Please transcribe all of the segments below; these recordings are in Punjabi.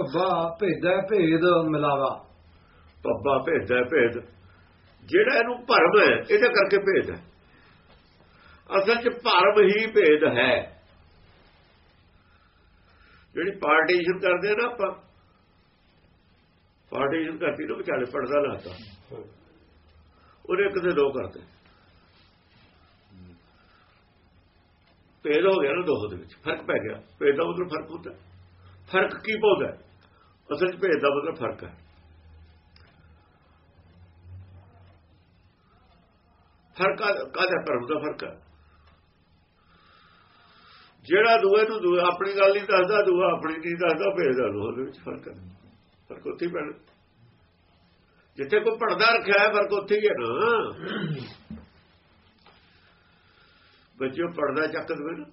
ਅੱਬਾ ਭੇਦਾ ਭੇਦ ਮਿਲਾਵਾ। ਪੱਬਾ ਭੇਦਾ ਭੇਦ। ਜਿਹੜਾ ਇਹਨੂੰ ਭਰਮ ਹੈ, ਇਹਦੇ ਕਰਕੇ ਭੇਦ ਹੈ। ਅਸਲ 'ਚ ਭਰਮ ਹੀ ਭੇਦ ਹੈ। ਜਿਹੜੀ ਪਾਰਟੀਸ਼ਨ ਕਰਦੇ ਆ ਨਾ ਆਪਾਂ ਪਾਰਟੀਸ਼ਨ ਕਰਤੀ ਨਾ ਵਿਚਾਲੇ ਪੜਦਾ ਲਾਤਾ ਉਹਨੇ ਇੱਕ ਦੇ ਦੋ ਕਰਦੇ। ਭੇਦ ਹੋ ਗਿਆ ਨਾ ਦੋਹਾਂ ਦੇ ਵਿੱਚ, ਫ਼ਰਕ ਪੈ ਗਿਆ। ਭੇਦ ਦਾ ਮਤਲਬ ਫ਼ਰਕ ਹੁੰਦਾ। ਫ਼ਰਕ ਕੀ ਪਾਉਂਦਾ? ਅਸਲ 'ਚ ਭੇਦ ਦਾ ਮਤਲਬ ਫ਼ਰਕ ਹੈ। ਫ਼ਰਕ ਕਾਹਦਾ ਭਰਮ ਦਾ ਫ਼ਰਕ ਹੈ। ਜਿਹੜਾ ਦੂਏ ਨੂੰ ਦੂਏ ਆਪਣੀ ਗੱਲ ਨਹੀਂ ਦੱਸਦਾ, ਦੂਆ ਆਪਣੀ ਨਹੀਂ ਦੱਸਦਾ ਭੇਦ ਦਾ ਉਹਦੇ ਵਿੱਚ ਫ਼ਰਕ ਹੈ। ਫ਼ਰਕ ਉੱਥੇ ਹੀ ਪੈਣਾ। ਜਿੱਥੇ ਕੋਈ ਪਰਦਾ ਰੱਖਿਆ ਹੈ, ਫ਼ਰਕ ਉੱਥੇ ਹੀ ਹੈ। ਨਾ ਬੱਚਿਓ ਪਰਦਾ ਚੱਕ ਦੇਵੇ ਨਾ।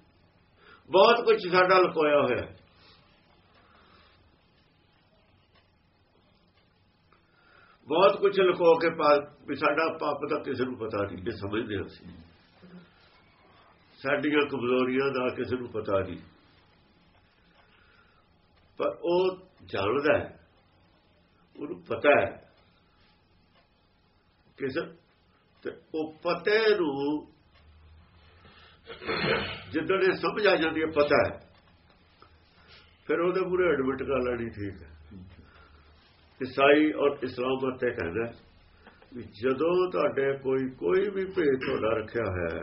ਬਹੁਤ ਕੁਝ ਸਾਡਾ ਲੁਕੋਇਆ ਹੋਇਆ ਹੈ। ਬਹੁਤ ਕੁਝ ਲੁਕੋ ਕੇ ਪਾ ਵੀ ਸਾਡਾ ਪਾਪ ਦਾ ਕਿਸੇ ਨੂੰ ਪਤਾ ਨਹੀਂ, ਇਹ ਸਮਝਦੇ ਅਸੀਂ। ਸਾਡੀਆਂ ਕਮਜ਼ੋਰੀਆਂ ਦਾ ਕਿਸੇ ਨੂੰ ਪਤਾ ਨਹੀਂ। ਪਰ ਉਹ ਜਾਣਦਾ ਹੈ, ਉਹਨੂੰ ਪਤਾ ਹੈ ਕਿਸ ਤੇ ਉਹ ਪਤੇ ਨੂੰ ਜਿੱਦਣ ਇਹ ਸਮਝ ਆ ਜਾਂਦੀ ਹੈ, ਪਤਾ ਹੈ, ਫਿਰ ਉਹਦੇ ਪੂਰੇ ਐਡਮਿਟ ਕਰ ਲੈਣੀ ਠੀਕ ਹੈ। ਈਸਾਈ ਔਰ ਇਸਲਾਮ ਤੇ ਕਹਿੰਦਾ ਵੀ ਜਦੋਂ ਤੁਹਾਡੇ ਕੋਈ ਕੋਈ ਵੀ ਭੇਦ ਤੁਹਾਡਾ ਰੱਖਿਆ ਹੈ,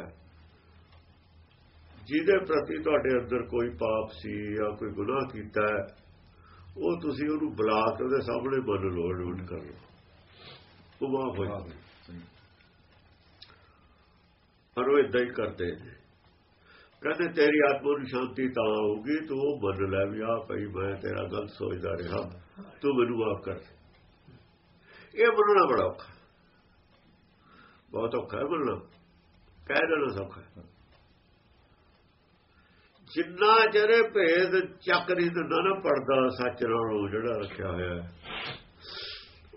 ਜਿਹਦੇ ਪ੍ਰਤੀ ਤੁਹਾਡੇ ਅੰਦਰ ਕੋਈ ਪਾਪ ਸੀ ਜਾਂ ਕੋਈ ਗੁਨਾਹ ਕੀਤਾ ਹੈ, ਉਹ ਤੁਸੀਂ ਉਹਨੂੰ ਬੁਲਾ ਕੇ ਉਹਦੇ ਸਾਹਮਣੇ ਮੰਨ ਲਓ ਐਡਮਿਟ ਕਰ ਲਓ। ਉਹ ਮਾਫ ਹੋ ਜਾਵੇ। ਪਰ ਉਹ ਇਦਾਂ ਹੀ ਕਰਦੇ ਨੇ। ਕਹਿੰਦੇ, ਤੇਰੀ ਆਤਮਾ ਨੂੰ ਸ਼ਾਂਤੀ ਤਾਂ ਹੋਊਗੀ ਤੂੰ ਉਹ ਮੰਨ ਲੈ ਵੀ ਆ ਭਈ ਮੈਂ ਤੇਰਾ ਗਲਤ ਸੋਚਦਾ ਰਿਹਾ। ਤੂੰ ਮੈਨੂੰ ਮਾਫ ਕਰ ਇਹ ਮੰਨਣਾ ਬੜਾ ਔਖਾ। ਬਹੁਤ ਔਖਾ ਹੈ ਮੰਨਣਾ ਕਹਿ ਦੇਣਾ ਸੌਖਾ ਜਿੰਨਾ ਚਿਰ ਭੇਦ ਚੱਕ ਨਹੀਂ ਦਿੰਦਾ ਨਾ ਪਰਦਾ ਸੱਚ ਨਾਲੋਂ ਜਿਹੜਾ ਰੱਖਿਆ ਹੋਇਆ ਹੈ,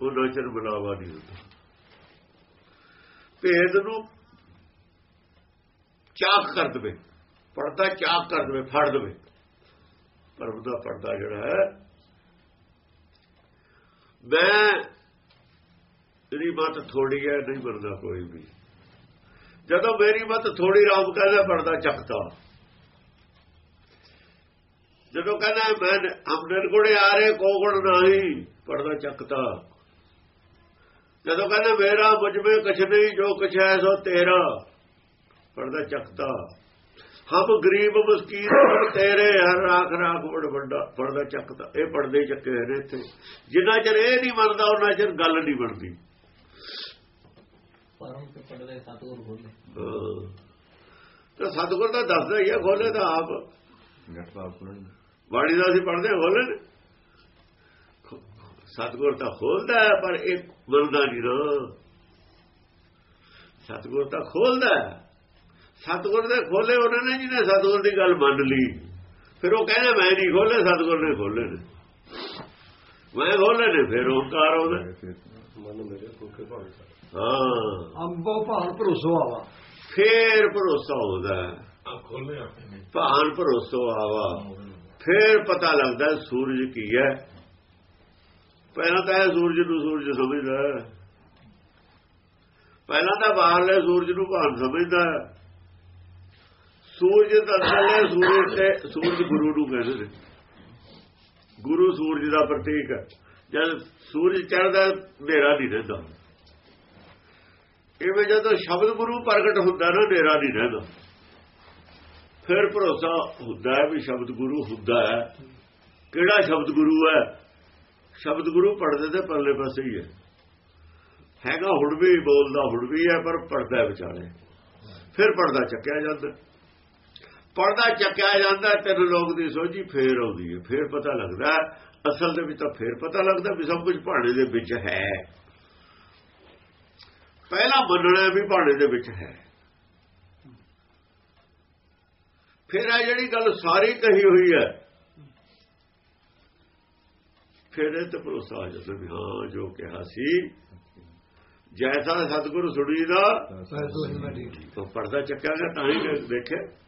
ਉਹਨਾਂ ਚਿਰ ਬੁਲਾਵਾ ਨਹੀਂ ਹੁੰਦਾ। ਭੇਦ ਨੂੰ ਚਾਕ ਕਰ ਦਵੇ। ਪਰਦਾ ਚਾਕ ਕਰ ਦਵੇ, ਫੜ ਦਵੇ। ਪਰ ਉਹਦਾ ਪਰਦਾ ਜਿਹੜਾ ਹੈ ਮੈਂ ਤੇਰੀ ਮਤ ਥੋੜੀ ਹੈ, ਨਹੀਂ ਬਣਦਾ ਕੋਈ ਵੀ। ਜਦੋਂ ਮੇਰੀ ਮਤ ਥੋੜੀ ਰਾਮ ਕਹਿੰਦਾ ਪਰਦਾ ਚੱਕਦਾ ਜਦੋਂ ਕਹਿੰਦਾ, ਮੈਂ ਹਮਦਰ ਕੋੜੇ ਆ ਰਹੇ ਕੋਗਣ ਨਹੀਂ ਪਰਦਾ ਚੱਕਦਾ ਜਦੋਂ ਕਹਿੰਦਾ, ਮੇਰਾ ਮੁਝ ਮੇ ਕੁਛ ਨਹੀਂ, ਜੋ ਕੁਛ ਹੈ ਸੋ ਤੇਰਾ ਪਰਦਾ ਚੱਕਦਾ ਹਮ ਗਰੀਬ ਮਸਕੀਨ ਪਰ ਤੇਰੇ ਹਰ ਰਾਖ ਰਾਖ ਬੜ ਵੱਡਾ ਪਰਦਾ ਚੱਕਦਾ। ਇਹ ਪਰਦੇ ਚੱਕੇ ਹੋਏ ਨੇ ਇੱਥੇ। ਜਿੰਨਾ ਚਿਰ ਇਹ ਨਹੀਂ ਮੰਨਦਾ ਉਹਨਾਂ ਚਿਰ ਗੱਲ ਨਹੀਂ ਬਣਦੀ। ਪਰਮ ਤੇ ਪੜਦੇ ਸਤਗੁਰ ਬੋਲੇ। ਤੇ ਸਤਿਗੁਰ ਤਾਂ ਦੱਸਦਾ ਹੀ ਆ ਖੋਲੇ ਤਾਂ ਆਪ। ਬਾਣੀ ਦਾ ਅਸੀਂ ਪੜਦੇ ਖੋਲੇ ਨੇ। ਸਤਿਗੁਰ ਤਾਂ ਖੋਲਦਾ ਹੈ ਪਰ ਇਹ ਮੰਨਦਾ ਨਹੀਂ ਨਾ। ਸਤਿਗੁਰ ਤਾਂ ਖੋਲਦਾ ਹੈ। ਸਤਿਗੁਰ ਦੇ ਖੋਲੇ ਉਹਨਾਂ ਨੇ ਜਿਹਨੇ ਸਤਿਗੁਰ ਦੀ ਗੱਲ ਮੰਨ ਲਈ। ਫਿਰ ਉਹ ਕਹਿੰਦਾ ਮੈਂ ਨਹੀਂ ਖੋਲੇ ਸਤਿਗੁਰ ਨੇ ਖੋਲੇ ਨੇ। ਮੈਂ ਖੋਲੇ ਨੇ ਫਿਰ ਓੰਕਾਰ ਭਾਵੇਂ ਹਾਂ। ਅੰਬੋ ਭਾਣ ਭਰੋਸੋ ਆਵਾ। ਫੇਰ ਭਰੋਸਾ ਹੁੰਦਾ ਭਾਨ ਭਰੋਸੋ ਆਵਾ। ਫੇਰ ਪਤਾ ਲੱਗਦਾ ਸੂਰਜ ਕੀ ਹੈ। ਪਹਿਲਾਂ ਤਾਂ ਇਹ ਸੂਰਜ ਨੂੰ ਸੂਰਜ ਸਮਝਦਾ। ਪਹਿਲਾਂ ਤਾਂ ਬਾਹਰਲੇ ਸੂਰਜ ਨੂੰ ਭਾਨ ਸਮਝਦਾ। ਹੈ। ਸੂਰਜ ਦਾ ਅਸਲ ਸੂਰਜ ਤੇ ਸੂਰਜ ਗੁਰੂ ਨੂੰ ਕਹਿੰਦੇ ਨੇ। ਗੁਰੂ ਸੂਰਜ ਦਾ ਪ੍ਰਤੀਕ ਹੈ। ਜਦ ਸੂਰਜ ਚੜ੍ਹਦਾ, ਹਨੇਰਾ ਨਹੀਂ ਰਹਿੰਦਾ। ਇਵੇਂ ਜਦੋਂ ਸ਼ਬਦ ਗੁਰੂ ਪ੍ਰਗਟ ਹੁੰਦਾ ਨਾ, ਹਨੇਰਾ ਨਹੀਂ ਰਹਿੰਦਾ। ਫਿਰ ਭਰੋਸਾ ਹੁੰਦਾ ਹੈ ਵੀ ਸ਼ਬਦ ਗੁਰੂ ਹੁੰਦਾ ਹੈ। ਕਿਹੜਾ ਸ਼ਬਦ ਗੁਰੂ ਹੈ? ਸ਼ਬਦ ਗੁਰੂ ਪੜਦੇ ਤੇ ਪਰਲੇ ਪਾਸੇ ਹੀ ਹੈ। ਹੈਗਾ ਹੁਣ ਵੀ, ਬੋਲਦਾ ਹੁਣ ਵੀ ਹੈ, ਪਰ ਪੜਦਾ ਹੈ ਵਿਚਾਲੇ। ਫਿਰ ਪਰਦਾ ਚੱਕਿਆ ਜਾਂਦਾ। ਪਰਦਾ ਚੱਕਿਆ ਜਾਂਦਾ ਤਿੰਨ ਲੋਕ ਦੀ ਸੋਝੀ ਫੇਰ ਆਉਂਦੀ ਹੈ ਫੇਰ ਪਤਾ ਲੱਗਦਾ ਅਸਲ ਦੇ ਵਿੱਚ ਤਾਂ ਫੇਰ ਪਤਾ ਲੱਗਦਾ ਵੀ ਸਭ ਕੁਝ ਭਾਣੇ ਦੇ ਵਿੱਚ ਹੈ। ਪਹਿਲਾ ਮੰਨਣਾ ਵੀ ਭਾਣੇ ਦੇ ਵਿੱਚ ਹੈ। ਫਿਰ ਆ ਜਿਹੜੀ ਗੱਲ ਸਾਰੀ ਕਹੀ ਹੋਈ ਹੈ ਫਿਰ ਇਹ ਤੇ ਭਰੋਸਾ ਆ ਜਾਂਦਾ ਵੀ ਹਾਂ ਜੋ ਕਿਹਾ ਸੀ। ਜੈਸਾ ਸਤਿਗੁਰੂ ਸੁਣੀ ਦਾ ਉਹ ਪਰਦਾ ਚੱਕਿਆ ਗਿਆ ਤਾਂ ਹੀ ਦੇਖੇ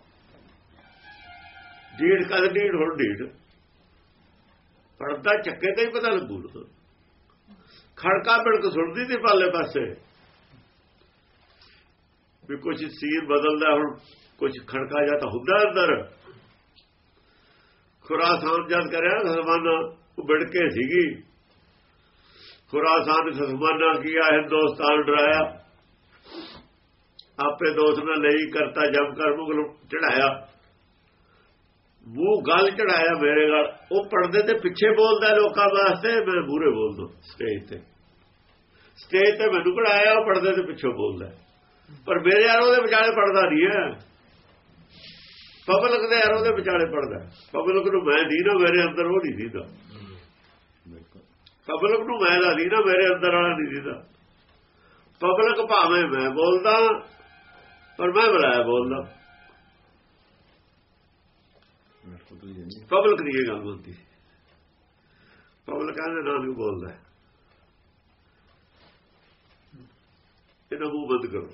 ਢੀੜ ਕਦ ਢੀੜ ਹੁਣ ਢੀੜ ਪੜਦਾ ਚੱਕੇ ਤੇ ਹੀ ਪਤਾ ਲੱਗੂ ਨਾ। ਖੜਕਾ ਬਿੜਕ ਸੁਣਦੀ ਤੇ ਪਾਲੇ ਪਾਸੇ। ਵੀ ਕੁਝ ਸੀਰ ਬਦਲਦਾ, ਹੁਣ ਕੁਝ ਖੜਕਾ ਜਾਂ ਤਾਂ ਹੁੰਦਾ ਅੰਦਰ। ਖੁਰਾਸਾਨ ਜਦ ਕਰਿਆ ਖਸਮਾਨਾ ਉਹ ਬਿੜਕੇ ਸੀਗੀ। ਖੁਰਾਸਾਨ ਖਸਮਾਨਾ ਕੀਆ ਹਿੰਦੁਸਤਾਨ ਡਰਾਇਆ। ਆਪੇ ਦੋਸਤ ਨਾਲ ਲਈ ਕਰਤਾ ਜਮ ਕਰ ਮੁਗਲ ਚੜਾਇਆ। ਉਹ ਗੱਲ ਚੜਾਇਆ ਮੇਰੇ ਨਾਲ। ਉਹ ਪਰਦੇ ਤੇ ਪਿੱਛੇ ਬੋਲਦਾ ਲੋਕਾਂ ਵਾਸਤੇ, ਮੈਂ ਬੂਹਰੇ ਬੋਲ ਦੋ ਸਟੇਜ ਤੇ। ਸਟੇਜ ਤੇ ਮੈਨੂੰ ਕਢਾਇਆ, ਉਹ ਪਰਦੇ ਤੇ ਪਿੱਛੇ ਬੋਲਦਾ। ਪਰ ਮੇਰੇ ਯਾਰ ਉਹਦੇ ਵਿਚਾਲੇ ਪੜਦਾ ਨਹੀਂ ਹੈ। ਪਬਲਿਕ ਦੇ ਯਾਰ ਉਹਦੇ ਵਿਚਾਲੇ ਪੜਦਾ ਪਬਲਿਕ ਨੂੰ ਮੈਂ ਨਹੀਂ ਨਾ ਮੇਰੇ ਅੰਦਰ, ਉਹ ਨਹੀਂ ਦੀਦਾ। ਪਬਲਿਕ ਨੂੰ ਮੈਂ ਦਾ ਨਹੀਂ ਨਾ ਮੇਰੇ ਅੰਦਰ ਵਾਲਾ ਨਹੀਂ ਦੀਦਾ। ਪਬਲਿਕ ਭਾਵੇਂ ਮੈਂ ਬੋਲਦਾ, ਪਰ ਮੈਂ ਬੁਲਾਇਆ ਬੋਲਦਾ। ਪਬਲਿਕ ਦੀ ਇਹ ਗੱਲ ਹੁੰਦੀ ਪਬਲਿਕ ਕਹਿੰਦੇ ਨਾਲ ਵੀ ਬੋਲਦਾ ਹੈ। ਇਹਦਾ ਮੂੰਹ ਬੰਦ ਕਰੋ।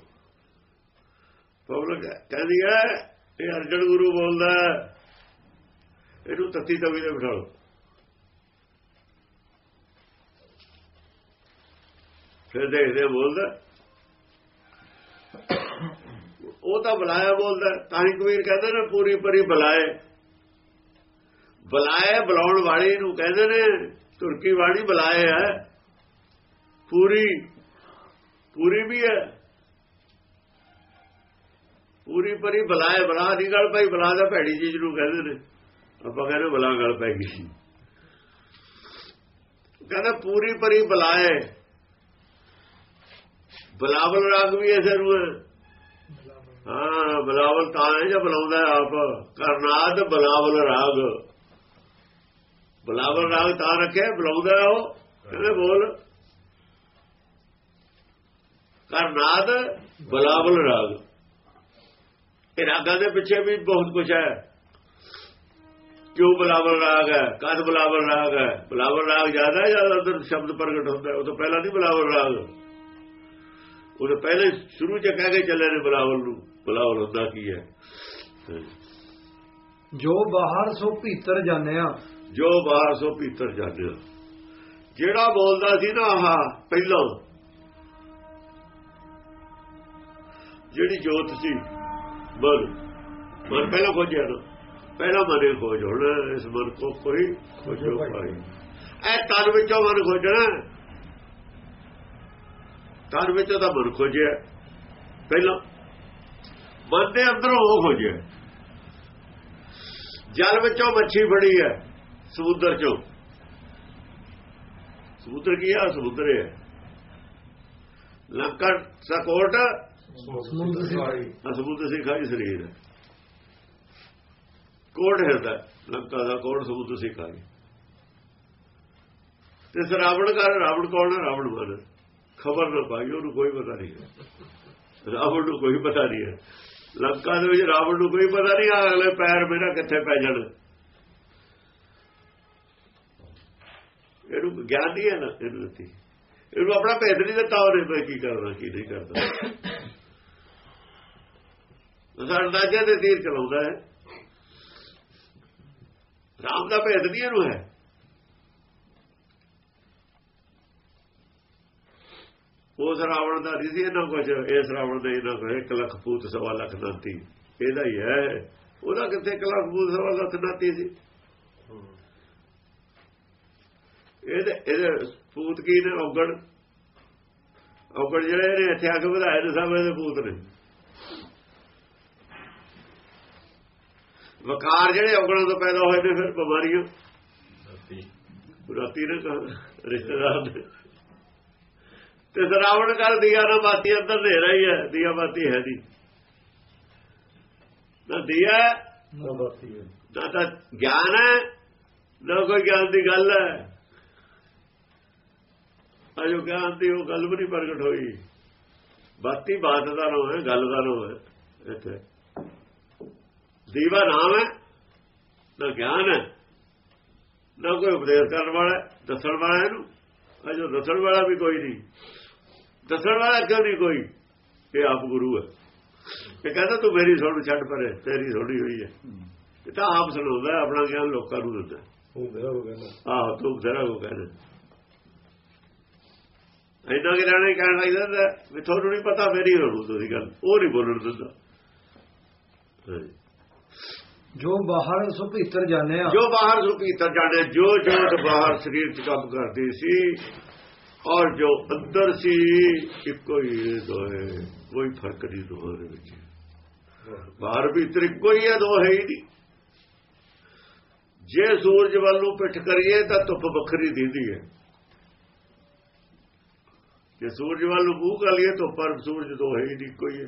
ਪਬਲਿਕ ਕਹਿੰਦੀ ਹੈ, ਇਹ ਅਰਜਨ ਗੁਰੂ ਬੋਲਦਾ ਇਹਨੂੰ ਤੱਤੀ ਤਵੀ ਤੇ ਬਿਠਾ ਲਓ ਫਿਰ ਦੇਖਦੇ ਬੋਲਦਾ ਉਹ ਤਾਂ ਬੁਲਾਇਆ ਬੋਲਦਾ ਤਾਂ ਹੀ ਕਬੀਰ ਕਹਿੰਦੇ ਨਾ, ਪੂਰੀ ਪਰੀ ਬੁਲਾਏ। ਬੁਲਾਏ ਬੁਲਾਉਣ ਵਾਲੀ ਨੂੰ ਕਹਿੰਦੇ ਨੇ ਤੁਰਕੀ ਵਾਲੀ ਬੁਲਾਏ ਹੈ। ਪੂਰੀ ਪੂਰੀ ਵੀ ਹੈ। ਪੂਰੀ ਪਰੀ ਬੁਲਾਏ ਬੁਲਾ ਦੀ ਗੱਲ ਭਾਈ ਬੁਲਾ ਦਾ ਭੈੜੀ ਚੀਜ਼ ਨੂੰ ਕਹਿੰਦੇ ਨੇ। ਆਪਾਂ ਕਹਿੰਦੇ ਬੁਲਾ ਗੱਲ ਪੈ ਗਈ ਕਹਿੰਦਾ ਪੂਰੀ ਪਰੀ ਬੁਲਾਏ। ਬਲਾਵਲ ਰਾਗ ਵੀ ਐਸੇ ਨੂੰ ਹੈ। ਬਲਾਵਲ। ਤਾਂ ਹੈ ਜਾਂ ਬੁਲਾਉਂਦਾ ਆਪ। ਕਰਨਾਦ ਬਲਾਵਲ ਰਾਗ। ਬਲਾਵਲ ਰਾਗ ਤਾਂ ਰੱਖਿਆ, ਬੁਲਾਉਂਦਾ ਉਹ ਕਹਿੰਦੇ ਬੋਲ। ਕਰਨਾਦ ਬਲਾਵਲ ਰਾਗ। ਇਹ ਰਾਗਾਂ ਦੇ ਪਿੱਛੇ ਵੀ ਬਹੁਤ ਕੁਝ ਹੈ। ਕਿਉਂ ਬਲਾਵਲ ਰਾਗ ਹੈ? ਕਦ ਬਲਾਵਲ ਰਾਗ ਹੈ? ਬਲਾਵਲ ਰਾਗ ਜ਼ਿਆਦਾ ਜ਼ਿਆਦਾ ਜਾਂ ਸ਼ਬਦ ਪ੍ਰਗਟ ਹੁੰਦਾ ਉਹ ਤੋਂ ਪਹਿਲਾਂ ਨਹੀਂ ਬਲਾਵਲ ਰਾਗ। ਉਹ ਤਾਂ ਪਹਿਲੇ ਸ਼ੁਰੂ ਚ ਕਹਿ ਕੇ ਚੱਲੇ ਨੇ ਬਲਾਵਲ ਨੂੰ। ਬਲਾਵਲ ਹੁੰਦਾ ਕੀ ਹੈ? ਜੋ ਬਾਹਰ ਸੋ ਭੀਤਰ ਜਾਣਿਆ ਜੋ ਬਾਹਰ ਸੋ ਭੀਤਰ ਜਾਂਦੇ ਜਿਹੜਾ ਬੋਲਦਾ ਸੀ ਨਾ ਆਹ ਪਹਿਲਾਂ। ਜਿਹੜੀ ਜੋਤ ਸੀ ਮਨ ਮਨ ਪਹਿਲਾਂ ਖੋਜਿਆ ਨਾ ਪਹਿਲਾਂ ਮਨੇ ਖੋਜ ਹੁਣ ਇਸ ਮਨ ਕੋ ਕੋਈ ਖੋਜੋ ਪਾਈ ਇਹ ਤਨ ਵਿੱਚੋਂ ਮਨ ਖੋਜਣਾ ਤਨ ਵਿੱਚੋਂ ਤਾਂ ਮਨ ਖੋਜਿਆ। ਪਹਿਲਾਂ ਮਨ ਦੇ ਅੰਦਰੋਂ ਉਹ ਖੋਜਿਆ। ਜਲ ਵਿੱਚੋਂ ਮੱਛੀ ਫੜੀ ਹੈ। ਸਮੁੰਦਰ ਚੋਂ। ਸਮੁੰਦਰ ਕੀ ਆ? ਸਮੁੰਦਰ ਹੈ ਲੰਕਾ ਸਕੋਟ ਸਮੁੰਦਰ ਸੀ ਆ ਸਮੁੰਦਰ ਸੀ ਖਾਈ ਸਰੀਰ। ਹੈ ਕੋਟ ਹਿਰਦਾ ਲੰਕਾ ਦਾ ਕੋਟ ਸਮੁੰਦਰ ਸੀ ਖਾਈ ਤੇ ਸ ਰਾਵਣ ਕਰ ਰਾਵਣ ਕੌਣ ਹੈ ਰਾਵਣ ਮਨ ਖਬਰ ਨਾ ਪਾਈ ਉਹਨੂੰ ਕੋਈ ਪਤਾ ਨਹੀਂ ਰਾਵਣ ਨੂੰ ਕੋਈ ਪਤਾ ਨਹੀਂ ਹੈ। ਲੰਕਾ ਦੇ ਵਿੱਚ ਰਾਵਣ ਨੂੰ ਕੋਈ ਪਤਾ ਨਹੀਂ ਆ ਅਗਲੇ ਪੈਰ ਮੇਰਾ ਕਿੱਥੇ ਪੈ ਜਾਣ? ਇਹਨੂੰ ਗਿਆਨ ਨਹੀਂ ਹੈ ਨਾ, ਇਹਨੂੰ ਦਿੱਤੀ। ਇਹਨੂੰ ਆਪਣਾ ਭੇਦ ਨਹੀਂ ਦਿੱਤਾ ਉਹਨੇ ਮੈਂ ਕੀ ਕਰਨਾ, ਕੀ ਨਹੀਂ ਕਰਦਾ ਸਾਡਾ ਅੰਦਾਜ਼ੇ ਦੇ ਤੀਰ ਚਲਾਉਂਦਾ ਹੈ। ਰਾਮ ਦਾ ਭੇਦ ਨਹੀਂ ਇਹਨੂੰ ਹੈ। ਉਸ ਰਾਵਣ ਦਾ ਨਹੀਂ ਸੀ ਇਹਨਾਂ ਕੁਝ ਇਸ ਰਾਵਣ ਦੇ ਇਹਨਾਂ ਕੋਲ 1 ਲੱਖ ਪੂਤ ਸਵਾ ਲੱਖ ਨਾਤੀ। ਇਹਦਾ ਹੀ ਹੈ। ਉਹਦਾ ਕਿੱਥੇ 1 ਲੱਖ ਪੂਤ ਸਵਾ ਲੱਖ ਨਾਤੀ ਸੀ? ਇਹਦੇ ਇਹਦੇ ਪੂਤ ਕੀ ਨੇ ਔਗਣ ਔਗਣ ਜਿਹੜੇ ਨੇ ਇੱਥੇ ਆ ਕੇ ਵਧਾਏ ਨੇ ਸਭ ਇਹਦੇ ਪੂਤ ਨੇ। ਵਕਾਰ ਜਿਹੜੇ ਔਗਣਾਂ ਤੋਂ ਪੈਦਾ ਹੋਏ ਨੇ ਫਿਰ ਬਿਮਾਰੀਆਂ। ਰਾਤੀ। ਨੇ ਰਿਸ਼ਤੇਦਾਰ ਨੇ ਤੇ ਸਰਾਵਣ ਕਰ ਦਿਆ ਨਾ ਬਾਤੀ ਅੰਦਰ ਹਨੇਰਾ ਹੀ ਹੈ ਦਿਆ ਬਾਤੀ ਹੈ ਦੀ ਨਾ ਦਿਆ ਨਾ ਤਾਂ ਗਿਆਨ ਹੈ ਨਾ ਕੋਈ ਗਿਆਨ ਦੀ ਗੱਲ ਹੈ। ਅਜੋ ਗਿਆਨ ਦੀ ਉਹ ਗੱਲ ਵੀ ਨਹੀਂ ਪ੍ਰਗਟ ਹੋਈ। ਬਾਤੀ ਬਾਤ ਦਾ ਨਾਮ ਹੈ ਗੱਲ ਦਾ ਨਾਮ ਹੈ ਇੱਥੇ। ਦੀਵਾ ਨਾਮ ਹੈ ਨਾ ਗਿਆਨ ਹੈ ਨਾ ਕੋਈ ਉਪਦੇਸ਼ ਕਰਨ ਵਾਲਾ ਦੱਸਣ ਵਾਲਾ ਇਹਨੂੰ। ਅਜੋ ਦੱਸਣ ਵਾਲਾ ਵੀ ਕੋਈ ਨਹੀਂ। ਦੱਸਣ ਵਾਲਾ ਕਿਉਂ ਨਹੀਂ ਕੋਈ। ਇਹ ਆਪ ਗੁਰੂ ਹੈ। ਇਹ ਕਹਿੰਦਾ ਤੂੰ ਮੇਰੀ ਸੁਣ ਛੱਡ ਪਰੇ ਤੇਰੀ ਥੋੜੀ ਹੋਈ ਹੈ। ਇਹ ਤਾਂ ਆਪ ਸੁਣਾਉਂਦਾ ਆਪਣਾ ਗਿਆਨ ਲੋਕਾਂ ਨੂੰ ਦਿੰਦਾ ਉਹ ਮੇਰਾ ਹੋ ਗਿਆ ਨਾ। ਆਹ ਤੂੰ ਜ਼ਰਾ ਕੋ ਕਹਿੰਦੇ ਇੰਨਾ ਕਿ ਲੈਣਾ ਹੀ ਕਹਿਣ ਲੱਗ ਜਾਂਦਾ ਵੀ ਤੁਹਾਨੂੰ ਨਹੀਂ ਪਤਾ ਮੇਰੀ ਹੋਣੂ ਤੁਸੀਂ ਗੱਲ। ਉਹ ਨਹੀਂ ਬੋਲਣ ਦਿੰਦਾ। ਜੋ ਬਾਹਰ ਸੋ ਭੀਤਰ ਜਾਂਦੇ ਆ। ਜੋ ਬਾਹਰ ਜੋ ਭੀਤਰ ਜਾਣੇ ਜੋ ਜੋਤ ਬਾਹਰ ਸਰੀਰ 'ਚ ਕੰਮ ਕਰਦੀ ਸੀ ਔਰ ਜੋ ਅੰਦਰ ਸੀ ਇੱਕੋ ਹੀ ਦੋਏ ਕੋਈ ਫ਼ਰਕ ਨਹੀਂ ਦੋਹਾਂ ਦੇ ਵਿੱਚ। ਬਾਹਰ ਭੀਤਰ ਇੱਕੋ ਹੀ ਹੈ ਦੋ ਹੈ ਹੀ ਨਹੀਂ। ਜੇ ਸੂਰਜ ਵੱਲ ਨੂੰ ਪਿੱਠ ਕਰੀਏ ਤਾਂ ਧੁੱਪ ਵੱਖਰੀ ਦਿੰਦੀ ਹੈ। ਜੇ ਸੂਰਜ ਵੱਲ ਨੂੰ ਮੂੰਹ ਕਰ ਲਈਏ ਤਾਂ ਪਰ ਸੂਰਜ ਦੋ ਹੈ ਹੀ ਨਹੀਂ ਕੋਈ। ਹੈ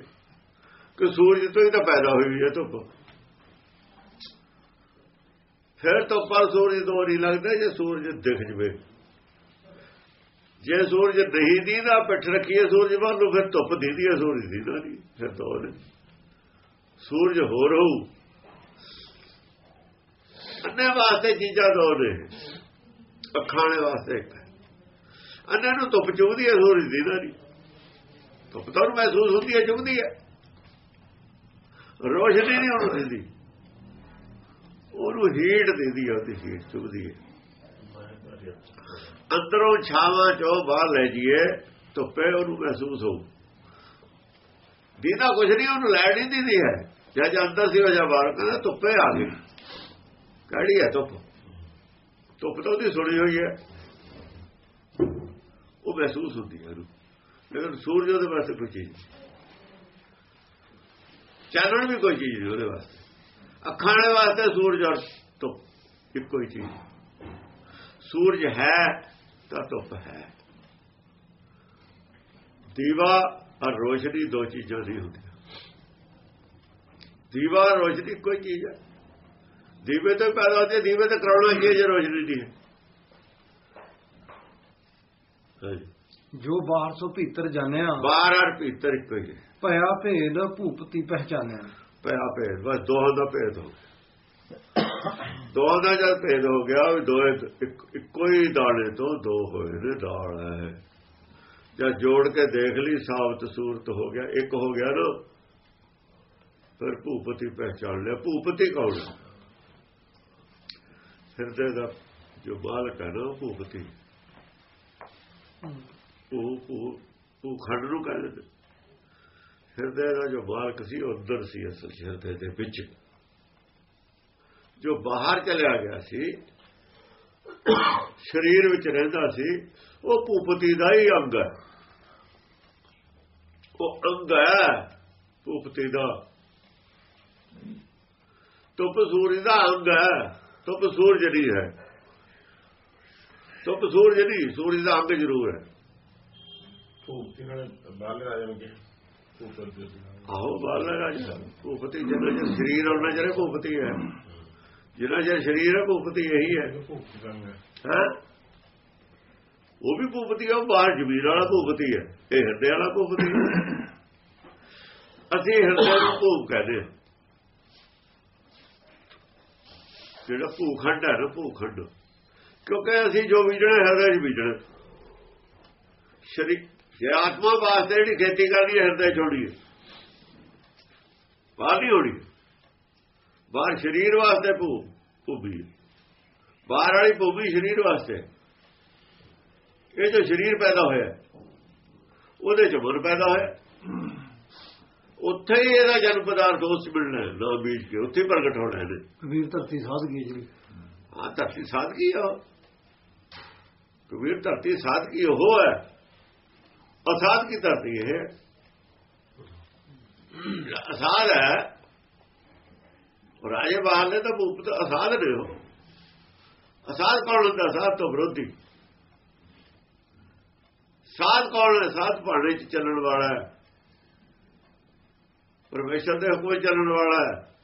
ਕਿ ਸੂਰਜ ਤੋਂ ਹੀ ਤਾਂ ਪੈਦਾ ਹੋਈ ਹੈ ਧੁੱਪ। ਫਿਰ ਧੁੱਪ ਪਰ ਸੂਰਜ ਦੋ ਨਹੀਂ ਲੱਗਦਾ ਜੇ ਸੂਰਜ ਦਿਖ ਜਵੇ। ਜੇ ਸੂਰਜ ਨਹੀਂ ਦੀਦਾ, ਪਿੱਠ ਰੱਖੀਏ ਸੂਰਜ ਵੱਲ ਨੂੰ, ਫਿਰ ਧੁੱਪ ਦੀਦੀ ਹੈ, ਸੂਰਜ ਦੀਦਾ ਨਹੀਂ, ਫਿਰ ਦੋ ਸੂਰਜ ਹੋਰ ਹੋਊ। ਅੰਨੇ ਵਾਸਤੇ ਚੀਜ਼ਾਂ ਦੋ ਨੇ। ਅੱਖਾਂ ਦੇ ਵਾਸਤੇ ਇੱਕ ਅੰਨੇ ਨੂੰ ਧੁੱਪ ਚੁਭਦੀ ਹੈ ਸੂਰਜ ਦੀਦਾ ਨਹੀਂ ਧੁੱਪ ਤਾਂ ਉਹਨੂੰ ਮਹਿਸੂਸ ਹੁੰਦੀ ਹੈ ਚੁਭਦੀ ਹੈ। ਰੋਸ਼ਨੀ ਨਹੀਂ ਉਹਨੂੰ ਦਿੰਦੀ। ਉਹਨੂੰ ਹੀਟ ਦਿੰਦੀ ਹੈ ਉਹਦੀ ਹੀਟ ਚੁਭਦੀ ਹੈ। ਅੰਦਰੋਂ ਛਾਵਾਂ ਚੋਂ ਬਾਹਰ ਲੈ ਜੀਏ ਧੁੱਪੇ ਉਹਨੂੰ ਮਹਿਸੂਸ ਹੋਊ। ਦੀਦਾ ਕੁਝ ਨਹੀਂ ਉਹਨੂੰ ਲੈਣ ਨਹੀਂ ਦਿੰਦੀ ਹੈ। ਜਾਂ ਜਾਂ ਅੰਦਰ ਸੀ, ਉਹ ਜਾਂ ਬਾਹਰ, ਕਹਿੰਦਾ ਧੁੱਪੇ ਆ ਗਈ ਕਿਹੜੀ ਹੈ ਧੁੱਪ? ਧੁੱਪ ਤਾਂ ਉਹਦੀ ਸੁਣੀ ਹੋਈ ਹੈ। ਉਹ ਮਹਿਸੂਸ ਹੁੰਦੀ ਹੈ ਉਹਨੂੰ ਲੇਕਿਨ ਸੂਰਜ ਉਹਦੇ ਵਾਸਤੇ ਕੋਈ ਚੀਜ਼ ਨਹੀਂ। ਚਾਨਣ ਵੀ ਕੋਈ ਚੀਜ਼ ਨਹੀਂ ਉਹਦੇ ਵਾਸਤੇ। ਅੱਖਾਂ ਦੇ ਵਾਸਤੇ ਸੂਰਜ ਔਰ ਧੁੱਪ, ਇੱਕੋ ਹੀ ਚੀਜ਼। ਸੂਰਜ ਹੈ ਤਾਂ ਧੁੱਪ ਹੈ। ਦੀਵਾ ਔਰ ਰੋਸ਼ਨੀ ਦੋ ਚੀਜ਼ਾਂ ਨਹੀਂ ਹੁੰਦੀਆਂ। ਦੀਵਾ ਔਰ ਰੋਸ਼ਨੀ ਕੋਈ ਚੀਜ਼ ਹੈ। ਦੀਵੇ ਤੋਂ ਹੀ ਪੈਦਾ ਹੁੰਦੀ ਹੈ, ਦੀਵੇ ਤੇ ਕਰਾਉਣਾ ਕੀ ਜੇ ਰੋਸ਼ਨੀ ਨਹੀਂ ਹੈ। ਜੋ ਬਾਹਰ ਸੋ ਭੀਤਰ ਜਾਂਦੇ ਆ ਬਾਹਰ ਔਰ ਭੀਤਰ ਇੱਕੋ ਹੀ ਹੈ। ਭਇਆ ਭੇਦ ਭੂਪਤੀ ਪਹਿਚਾਨਿਆ। ਪਿਆ ਭੇਦ ਬਸ ਦੋਹਾਂ ਦਾ ਭੇਦ ਹੋ ਗਿਆ। ਦੋਹਾਂ ਦਾ ਜਦ ਭੇਦ ਹੋ ਗਿਆ ਵੀ ਦੋਏ ਇੱਕ- ਹੀ ਦਾਣੇ ਤੋਂ ਦੋ ਹੋਏ ਨੇ ਦਾਲ ਹੈ। ਜਦ ਜੋੜ ਕੇ ਦੇਖ ਲਈ ਸਾਬਤ ਸੂਰਤ ਹੋ ਗਿਆ ਇੱਕ ਹੋ ਗਿਆ ਨਾ। ਫਿਰ ਭੂਪਤੀ ਪਹਿਚਾਨ ਲਿਆ। ਭੂਪਤੀ ਕੌਣ ਹੈ? ਹਿਰਦੇ ਦਾ ਜੋ ਮਾਲਕ ਹੈ ਨਾ ਭੂਪਤੀ। ਉਹ ਉਹ ਉਹ ਖੰਡ ਨੂੰ ਕਹਿੰਦੇ ਨੇ ਹਿਰਦੇ ਦਾ ਜੋ ਬਾਲਕ ਸੀ, ਉਹ ਅੰਦਰ ਸੀ ਅਸਲ ਹਿਰਦੇ ਦੇ ਵਿੱਚ। ਜੋ ਬਾਹਰ ਚਲਿਆ ਗਿਆ ਸੀ, ਸਰੀਰ ਵਿੱਚ ਰਹਿੰਦਾ ਸੀ, ਉਹ ਭੂਪਤੀ ਦਾ ਹੀ ਅੰਗ ਹੈ। ਉਹ ਅੰਗ ਹੈ, ਭੂਪਤੀ ਦਾ। ਤੁਪ ਸੂਰਜ ਦਾ ਅੰਗ ਹੈ ਤੁਪ ਸੂਰਜ ਨਹੀਂ ਹੈ। ਤੁਪ ਸੂਰਜ ਨਹੀਂ ਸੂਰਜ ਦਾ ਅੰਗ ਜ਼ਰੂਰ ਹੈ। ਭੂਪਤੀ ਨਾਲ ਬਾਹਰ ਆ ਜਾਣਗੇ ਆਹੋ ਬਾਹਰ ਰਾਜਾ ਭੂਪਤੀ ਜਿੰਨਾ ਚਿਰ ਸਰੀਰ ਉਹਨਾਂ ਭੂਪਤੀ ਹੈ। ਜਿੰਨਾ ਚਿਰ ਸਰੀਰ ਹੈ ਭੂਪਤੀ ਇਹੀ ਹੈ। ਹੈ ਉਹ ਵੀ ਭੂਪਤੀ ਹੈ ਉਹ ਬਾਹਰ ਜ਼ਮੀਨ ਵਾਲਾ ਭੂਪਤੀ ਹੈ। ਇਹ ਹਿਰਦੇ ਵਾਲਾ ਭੂਪਤੀ ਹੈ। ਅਸੀਂ ਹਿਰਦੇ ਨੂੰ ਭੂਪ ਕਹਿੰਦੇ ਜਿਹੜਾ ਭੂਖੰਡ ਹੈ ਨਾ ਭੂਖੰਡ। ਕਿਉਂਕਿ ਅਸੀਂ ਜੋ ਬੀਜਣਾ ਹਿਰਦੇ 'ਚ ਬੀਜਣਾ। ਸ਼ਰੀਰ ਜੇ ਆਤਮਾ ਵਾਸਤੇ ਜਿਹੜੀ ਖੇਤੀ ਕਰਨੀ ਹੈ ਹਿਰਦੇ 'ਚ ਹੋਣੀ ਹੈ। ਬਾਹਰ ਨਹੀਂ ਹੋਣੀ। ਬਾਹਰ ਸਰੀਰ ਵਾਸਤੇ ਭੂ ਭੂਬੀ। ਬਾਹਰ ਵਾਲੀ ਭੂਮੀ ਸਰੀਰ ਵਾਸਤੇ। ਇਹ ਜੋ ਸਰੀਰ ਪੈਦਾ ਹੋਇਆ ਉਹਦੇ ਚ ਮਨ ਪੈਦਾ ਹੋਇਆ। ਉੱਥੇ ਹੀ ਇਹਦਾ ਜਨਮ ਪਦਾਰਥ ਉਸ ਮਿਲਣਾ ਨਾ ਬੀਜ ਕੇ। ਉੱਥੇ ਪ੍ਰਗਟ ਹੋਣਾ ਇਹਨੇ। ਕਬੀਰ ਧਰਤੀ ਸਾਧ ਗਈ ਜਿਹੜੀ ਹਾਂ ਧਰਤੀ ਸਾਧਕੀ ਆ ਕਬੀਰ, ਧਰਤੀ ਸਾਧਕੀ ਉਹ ਹੈ। ਅਸਾਧ ਕੀ ਧਰਤੀ ਇਹ। ਅਸਾਧ ਹੈ। ਰਾਜੇ ਬਾਹਰ ਨੇ ਤਾਂ ਭੂਪਤ ਅਸਾਧ ਨੇ ਹੋ ਅਸਾਧ ਕੌਣ ਹੁੰਦਾ? ਸਾਧ ਤੋਂ ਵਿਰੋਧੀ। ਸਾਧ ਕੌਣ ਹੈ ਸਾਧ ਭਾਣੇ ਚ ਚੱਲਣ ਵਾਲਾ ਹੈ। ਪਰਮੇਸ਼ਰ ਦੇ ਹੁਕਮ ਚੱਲਣ ਵਾਲਾ ਹੈ।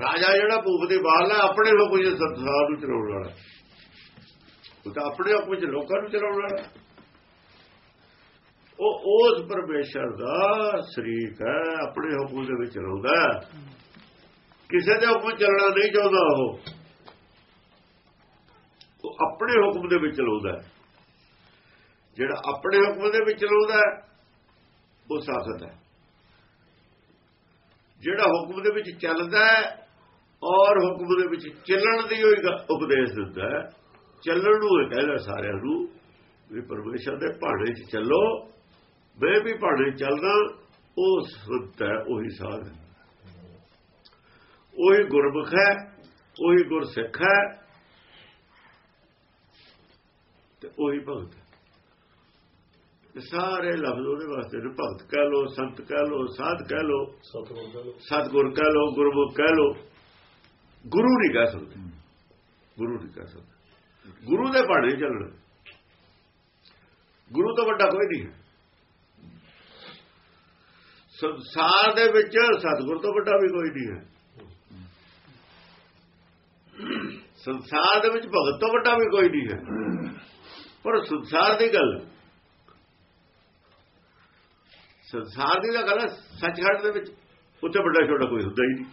ਰਾਜਾ ਜਿਹੜਾ ਭੂਪ ਦੇ ਬਾਹਰ ਹੈ, ਆਪਣੇ ਹੁਕਮ 'ਚ ਸੰਸਾਰ ਨੂੰ ਚਲਾਉਣ ਵਾਲਾ ਹੈ। ਉਹ ਤਾਂ ਆਪਣੇ ਹੁਕਮ 'ਚ ਲੋਕਾਂ ਨੂੰ ਚਲਾਉਣ ਵਾਲਾ ਉਹ ਉਸ ਪਰਮੇਸ਼ਰ ਦਾ ਸ਼ਰੀਕ ਹੈ, ਆਪਣੇ ਹੁਕਮ ਦੇ ਵਿੱਚ ਚਲਾਉਂਦਾ ਕਿਸੇ ਦੇ ਹੁਕਮ ਚੱਲਣਾ ਨਹੀਂ ਚਾਹੁੰਦਾ ਉਹ। ਉਹ ਆਪਣੇ ਹੁਕਮ ਦੇ ਵਿੱਚ ਚਲਾਉਂਦਾ ਜਿਹੜਾ ਆਪਣੇ ਹੁਕਮ ਦੇ ਵਿੱਚ ਚਲਾਉਂਦਾ ਉਹ ਸਾਖਤ ਹੈ। ਜਿਹੜਾ ਹੁਕਮ ਦੇ ਵਿੱਚ ਚੱਲਦਾ ਹੈ, ਔਰ ਹੁਕਮ ਦੇ ਵਿੱਚ ਚੱਲਣ ਦੀ ਹੋਈ ਉਪਦੇਸ਼ ਦਿੰਦਾ ਚੱਲਣ ਨੂੰ ਇਹ ਕਹਿੰਦਾ ਸਾਰਿਆਂ ਨੂੰ ਵੀ ਪਰਮੇਸ਼ਰ ਦੇ ਭਾਣੇ 'ਚ ਚੱਲੋ ਮੈਂ ਵੀ ਭਾਣੇ ਚੱਲਦਾ ਉਹ ਸੁੱਤ ਹੈ ਉਹੀ ਸਾਧ ਉਹੀ ਗੁਰਮੁਖ ਹੈ ਉਹੀ ਗੁਰਸਿੱਖ ਹੈ ਤੇ ਉਹੀ ਭਗਤ ਸਾਰੇ ਲਫ਼ਜ਼ ਉਹਦੇ ਵਾਸਤੇ ਨੇ ਭਗਤ ਕਹਿ ਲੋ ਸੰਤ ਕਹਿ ਲੋ ਸਾਧ ਕਹਿ ਲੋ ਸਤਗੁਰ ਕਹਿ ਲੋ ਗੁਰਮੁਖ ਕਹਿ ਲੋ ਗੁਰੂ ਨਹੀਂ ਕਹਿ ਸਕਦੇ। ਗੁਰੂ ਨਹੀਂ ਕਹਿ ਸਕਦੇ। ਗੁਰੂ ਦੇ ਬਾਣੇ ਚੱਲਣਾ। ਗੁਰੂ ਤੋਂ ਵੱਡਾ ਕੋਈ ਨਹੀਂ ਹੈ। ਸੰਸਾਰ ਦੇ ਵਿੱਚ ਸਤਿਗੁਰ ਤੋਂ ਵੱਡਾ ਵੀ ਕੋਈ ਨਹੀਂ ਹੈ। ਸੰਸਾਰ ਦੇ ਵਿੱਚ ਭਗਤ ਤੋਂ ਵੱਡਾ ਵੀ ਕੋਈ ਨਹੀਂ ਹੈ। ਪਰ ਸੰਸਾਰ ਦੀ ਗੱਲ ਸੰਸਾਰ ਦੀ ਤਾਂ ਗੱਲ ਹੈ, ਸੱਚਖੰਡ ਦੇ ਵਿੱਚ ਉੱਥੇ ਵੱਡਾ ਛੋਟਾ ਕੋਈ ਹੁੰਦਾ ਹੀ ਨਹੀਂ।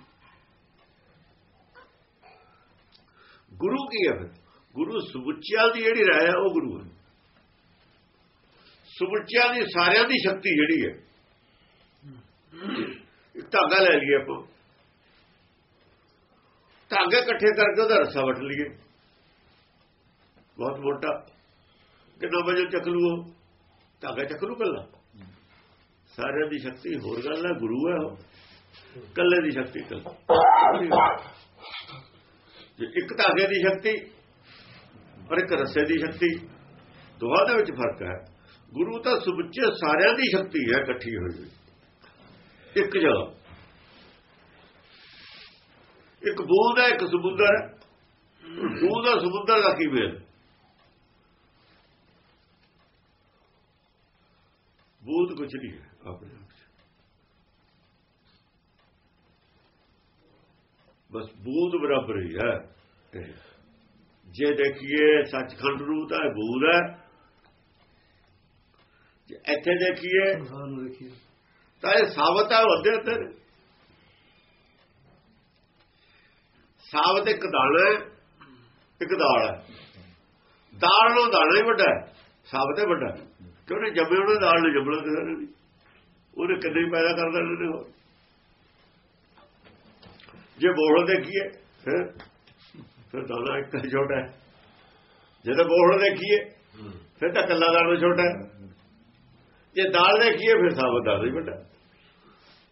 ਗੁਰੂ ਕੀ ਹੈ ਫਿਰ? ਗੁਰੂ ਸਮੁੱਚਿਆਂ ਦੀ ਜਿਹੜੀ ਰਾਇ ਹੈ, ਉਹ ਗੁਰੂ ਹੈ। ਸਮੁੱਚਿਆਂ ਦੀ ਸਾਰਿਆਂ ਦੀ ਸ਼ਕਤੀ ਜਿਹੜੀ ਹੈ, ਇੱਕ ਧਾਗਾ ਲੈ ਲਈਏ ਆਪਾਂ। ਧਾਗੇ ਇਕੱਠੇ ਕਰਕੇ ਉਹਦਾ ਰੱਸਾ ਵਟ ਲਈਏ। ਬਹੁਤ ਮੋਟਾ। ਕਿੰਨਾ ਵਜਨ ਚੱਕ ਲੂ ਉਹ? ਧਾਗਾ ਚੱਕ ਲੂ ਕੱਲਾ ਸਾਰਿਆਂ ਦੀ ਸ਼ਕਤੀ ਹੋਰ ਗੱਲ ਹੈ, ਗੁਰੂ ਹੈ ਉਹ। ਕੱਲੇ ਦੀ ਸ਼ਕਤੀ ਕੱਲਾ ਜੇ ਇੱਕ ਧਾਗੇ ਦੀ ਸ਼ਕਤੀ ਪਰ ਇੱਕ ਰੱਸੇ ਦੀ ਸ਼ਕਤੀ। ਦੋਹਾਂ ਦੇ ਵਿੱਚ ਫ਼ਰਕ ਹੈ। ਗੁਰੂ ਤਾਂ ਸੁਬੁੱਚੇ ਸਾਰਿਆਂ ਦੀ ਸ਼ਕਤੀ ਹੈ, ਇਕੱਠੀ ਹੋਈ ਇੱਕ ਜਗ੍ਹਾ। ਇੱਕ ਬੂੰਦ ਹੈ, ਇੱਕ ਸਮੁੰਦਰ ਹੈ। ਬੂੰਦ ਦਾ ਸਮੁੰਦਰ ਦਾ ਕੀ ਮੇਲ ਬੂੰਦ ਕੁਝ ਨਹੀਂ ਹੈ, ਆਪਣੇ ਆਪ ਬਸ ਬੂੰਦ ਬਰਾਬਰ ਹੀ ਹੈ। ਇਹ। ਜੇ ਦੇਖੀਏ ਸੱਚਖੰਡ ਨੂੰ ਤਾਂ ਇਹ ਬੂੰਦ ਹੈ। ਜੇ ਇੱਥੇ ਦੇਖੀਏ ਤਾਂ ਇਹ ਸਾਬਤ ਹੈ ਉਹਦੇ ਉੱਤੇ। ਸਾਬਤ ਇੱਕ ਦਾਣਾ ਹੈ, ਇੱਕ ਦਾਲ ਹੈ। ਦਾਲ ਨੂੰ ਦਾਣਾ ਹੀ ਵੱਡਾ ਹੈ ਸਾਬਤ ਹੈ ਵੱਡਾ ਕਿਉਂ ਨੇ ਜੰਮੇ ਉਹਨੇ ਦਾਲ ਨੇ ਜੰਮਣਾ ਕਿਸੇ ਨੇ ਨਹੀਂ ਉਹਨੇ ਕਦੇ ਪੈਦਾ ਕਰ ਦੇਣੇ ਨੇ ਹੋਰ। ਜੇ ਬੋਲ ਦੇਖੀਏ ਫਿਰ ਫਿਰ ਦਾਣਾ ਇੱਕ ਤਾਂ ਛੋਟਾ ਹੈ। ਜਦੋਂ ਬੋਲ ਦੇਖੀਏ ਫਿਰ ਤਾਂ ਕੱਲਾ ਦਾਣਾ ਛੋਟਾ ਹੈ। ਜੇ ਦਾਲ ਦੇਖੀਏ ਫਿਰ ਸਾਬਤ ਦਾਲ ਹੀ ਵੱਡਾ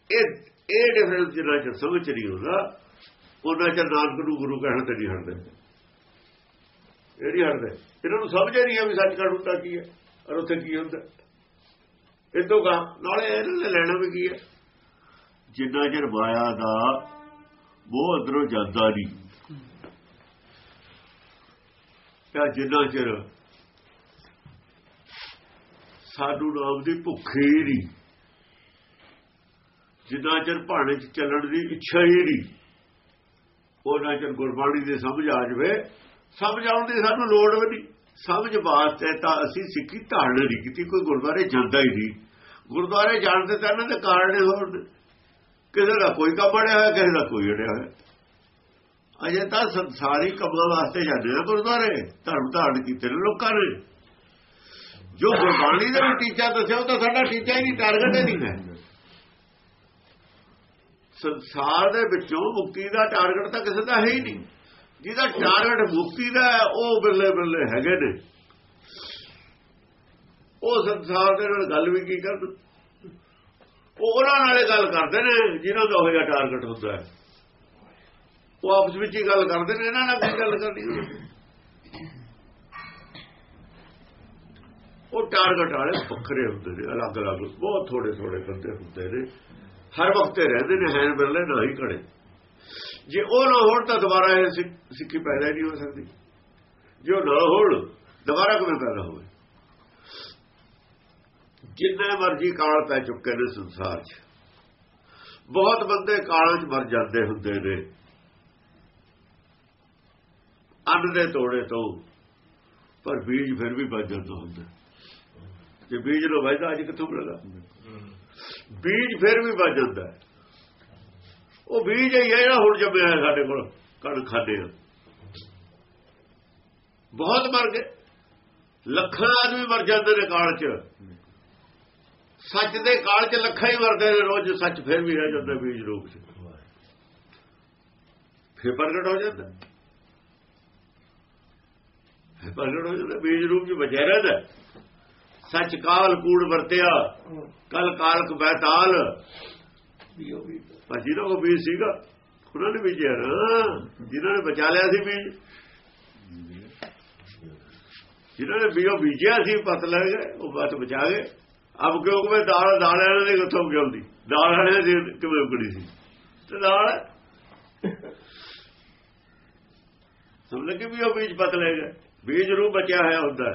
ਇਹ ਇਹ ਡਿਫਰੈਂਸ ਜਿਹੜਾ ਚ ਸਮਝ ਨਹੀਂ ਹੁੰਦਾ ਉਹਨਾਂ ਚ ਨਾਨਕ ਨੂੰ ਗੁਰੂ ਕਹਿਣ ਤੇ ਨਹੀਂ ਹਟਦੇ। ਇਹ ਨਹੀਂ ਹਟਦੇ। ਇਹਨਾਂ ਨੂੰ ਸਮਝ ਨਹੀਂ ਆ ਵੀ ਸੱਚਖੰਡ ਹੁੰਦਾ ਕੀ ਹੈ ਔਰ ਉੱਥੇ ਕੀ ਹੁੰਦਾ। ਇਦੋਂ ਗਾ ਨਾਲੇ ਇਹਨਾਂ ਨੇ ਲੈਣਾ ਵੀ ਕੀ ਹੈ। ਜਿੰਨਾ ਚਿਰ ਮਾਇਆ ਦਾ ਉਹ ਅੰਦਰੋਂ ਜਾਂਦਾ ਨਹੀਂ ਤਾਂ ਜਿੰਨਾ ਚਿਰ ਸਾਧੂ ਨਾਮ ਦੀ ਭੁੱਖ ਹੀ ਨਹੀਂ, ਜਿੰਨਾ ਚਿਰ ਭਾਣੇ ਚ ਚੱਲਣ ਦੀ ਇੱਛਾ ਹੀ ਨਹੀਂ, ਉਹਨਾਂ ਚਿਰ ਗੁਰਬਾਣੀ ਦੇ ਸਮਝ ਆ ਜਵੇ। ਸਮਝ ਆਉਣ ਦੀ ਸਾਨੂੰ ਲੋੜ ਵੀ ਨਹੀਂ। ਸਮਝ ਵਾਸਤੇ ਤਾਂ ਅਸੀਂ ਸਿੱਖੀ ਧਾਰਨ ਨਹੀਂ ਕੀਤੀ, ਕੋਈ ਗੁਰਦੁਆਰੇ ਜਾਂਦਾ ਹੀ ਨਹੀਂ। ਗੁਰਦੁਆਰੇ ਜਾਣ ਦੇ ਤਾਂ ਇਹਨਾਂ ਦੇ ਕਾਰਨ ਹੋਰ ਕਿਸੇ ਦਾ ਕੋਈ ਕੰਮ ਅੜਿਆ ਹੋਇਆ, ਕਿਸੇ ਦਾ ਕੋਈ ਅੜਿਆ ਹੋਇਆ। ਅਜੇ ਤਾਂ ਸੰਸਾਰੀ ਕੰਮਾਂ ਵਾਸਤੇ ਜਾਂਦੇ ਆ ਗੁਰਦੁਆਰੇ। ਧਰਮ ਧਾਰਨ ਕੀਤੇ ਨੇ ਲੋਕਾਂ ਨੇ। ਜੋ ਗੁਰਬਾਣੀ ਦਾ ਵੀ ਟੀਚਾ ਦੱਸਿਆ ਉਹ ਤਾਂ ਸਾਡਾ ਟੀਚਾ ਹੀ ਨਹੀਂ ਟਾਰਗੇਟ ਹੀ ਨਹੀਂ ਹੈ। ਸੰਸਾਰ ਦੇ ਵਿੱਚੋਂ ਮੁਕਤੀ ਦਾ ਟਾਰਗੇਟ ਤਾਂ ਕਿਸੇ ਦਾ ਹੈ ਹੀ ਨਹੀਂ। ਜਿਹਦਾ ਟਾਰਗੇਟ ਮੁਕਤੀ ਦਾ ਹੈ, ਉਹ ਬਿਰਲੇ ਬਿਰਲੇ ਹੈਗੇ ਨੇ। ਉਹ ਸੰਸਾਰ ਦੇ ਨਾਲ ਗੱਲ ਵੀ ਕੀ ਕਰਨ? ਉਹਨਾਂ ਨਾਲੇ ਗੱਲ ਕਰਦੇ ਨੇ ਜਿਨ੍ਹਾਂ ਦਾ ਹੋਇਆ ਟਾਰਗੇਟ ਹੁੰਦਾ ਹੈ। ਉਹ ਆਪਸ ਵਿੱਚ ਹੀ ਗੱਲ ਕਰਦੇ ਨੇ, ਇਹਨਾਂ ਨਾਲ ਕੀ ਗੱਲ ਕਰਨੀ। ਉਹ ਟਾਰਗੇਟ ਵਾਲੇ ਵੱਖਰੇ ਹੁੰਦੇ ਨੇ, ਅਲੱਗ-ਅਲੱਗ। ਬਹੁਤ ਥੋੜੇ ਥੋੜੇ ਬੰਦੇ ਹੁੰਦੇ ਨੇ। ਹਰ ਵਕਤ ਰਹਿੰਦੇ ਨੇ ਹੈਨ ਬਿਰਲੇ ਨਾ ਹੀ ਖੜੇ। ਜੇ ਉਹ ਨਾ ਹੋਣ ਤਾਂ ਦੁਬਾਰਾ ਇਹ ਸਿੱਖੀ ਪੈਦਾ ਹੀ ਨਹੀਂ ਹੋ ਸਕਦੀ। ਜੇ ਉਹ ਨਾ ਹੋਣ, ਦੁਬਾਰਾ ਕਿਵੇਂ ਪੈਦਾ ਹੋਵੇ? ਜਿੰਨੇ ਮਰਜ਼ੀ ਕਾਲ ਪੈ ਚੁੱਕੇ ਨੇ ਸੰਸਾਰ 'ਚ। ਬਹੁਤ ਬੰਦੇ ਕਾਲਾਂ 'ਚ ਮਰ ਜਾਂਦੇ ਹੁੰਦੇ ਨੇ। ਅੰਨ ਦੇ ਤੋੜੇ ਤੋਂ, ਪਰ ਬੀਜ ਫਿਰ ਵੀ ਬਚ ਜਾਂਦਾ ਹੁੰਦਾ। ਜੇ ਬੀਜ ਲੋ ਵਜਦਾ, ਅੱਜ ਕਿੱਥੋਂ ਮਿਲਦਾ ਬੀਜ ਫਿਰ ਵੀ ਬਚ ਜਾਂਦਾ। ਉਹ ਬੀਜ ਹੀ ਹੈ ਜਿਹੜਾ ਹੁਣ ਜੰਮਿਆ ਹੈ ਸਾਡੇ ਕੋਲ ਕਣ ਖਾਦੇ ਆ। ਬਹੁਤ ਮਰ ਗਏ। ਲੱਖਾਂ ਆਦਮੀ ਮਰ ਜਾਂਦੇ ਨੇ ਕਾਲ 'ਚ। ਸੱਚ ਦੇ ਕਾਲ 'ਚ ਲੱਖਾਂ ਹੀ ਮਰਦੇ ਨੇ ਰੋਜ਼, ਸੱਚ ਫਿਰ ਵੀ ਰਹਿ ਜਾਂਦਾ ਬੀਜ ਰੂਪ 'ਚ। ਫਿਰ ਪ੍ਰਗਟ ਹੋ ਜਾਂਦਾ। ਪ੍ਰਗਟ ਹੋ ਜਾਂਦਾ ਬੀਜ ਰੂਪ ਚ ਬਚਿਆ ਰਹਿੰਦਾ ਸੱਚ ਕਾਲ ਕੂੜ ਵਰਤਿਆ ਕਲ ਕਾਲਕ ਬੈਤਾਲ। ਵੀ ਉਹ ਵੀ ਪਰ ਜਿਹਨਾਂ ਕੋ ਬੀਜ ਸੀਗਾ ਉਹਨਾਂ ਨੇ ਬੀਜਿਆ ਨਾ। ਜਿਨ੍ਹਾਂ ਨੇ ਬਚਾ ਲਿਆ ਸੀ ਬੀਜ। ਜਿਨ੍ਹਾਂ ਨੇ ਬੀਜੋ ਬੀਜਿਆ ਸੀ ਪਤ ਲੱਗ ਗਏ ਉਹ ਬਾਤ ਬਚਾ ਗਏ। ਅਬ ਕਿਉਂ ਕਿ ਦਾਲ ਦਾਲ ਵਾਲਿਆਂ ਦੇ ਕਿੱਥੋਂ ਗਿਲਦੀ ਦਾਲ ਵਾਲਿਆਂ ਦੀ ਕਿਵੇਂ ਉਗੜੀ ਸੀ? ਤੇ ਦਾਲ ਸਭ ਲੱਗੇ ਵੀ ਉਹ ਬੀਜ ਪਤ ਲੈ ਗਏ। ਬੀਜ ਰੂ ਬਚਿਆ ਹੋਇਆ ਹੁੰਦਾ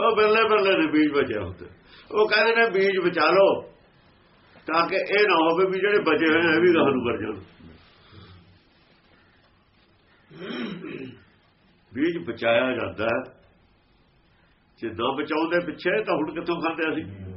ਉਹ ਬੱਲੇ ਬੱਲੇ ਦੇ ਬੀਜ ਬਚਿਆ ਹੁੰਦਾ ਉਹ ਕਹਿੰਦੇ ਨੇ ਬੀਜ ਬਚਾ ਲਓ, ਤਾਂ ਕਿ ਇਹ ਨਾ ਹੋਵੇ ਵੀ ਜਿਹੜੇ ਬਚੇ ਹੋਏ ਨੇ, ਇਹ ਵੀ ਗਾਹ ਨੂੰ ਕਰ ਜਾਣ। ਬੀਜ ਬਚਾਇਆ ਜਾਂਦਾ ਜੇ ਨਾ ਬਚਾਉਂਦੇ ਪਿੱਛੇ, ਤਾਂ ਹੁਣ ਕਿੱਥੋਂ ਖਾਂਦੇ ਅਸੀਂ?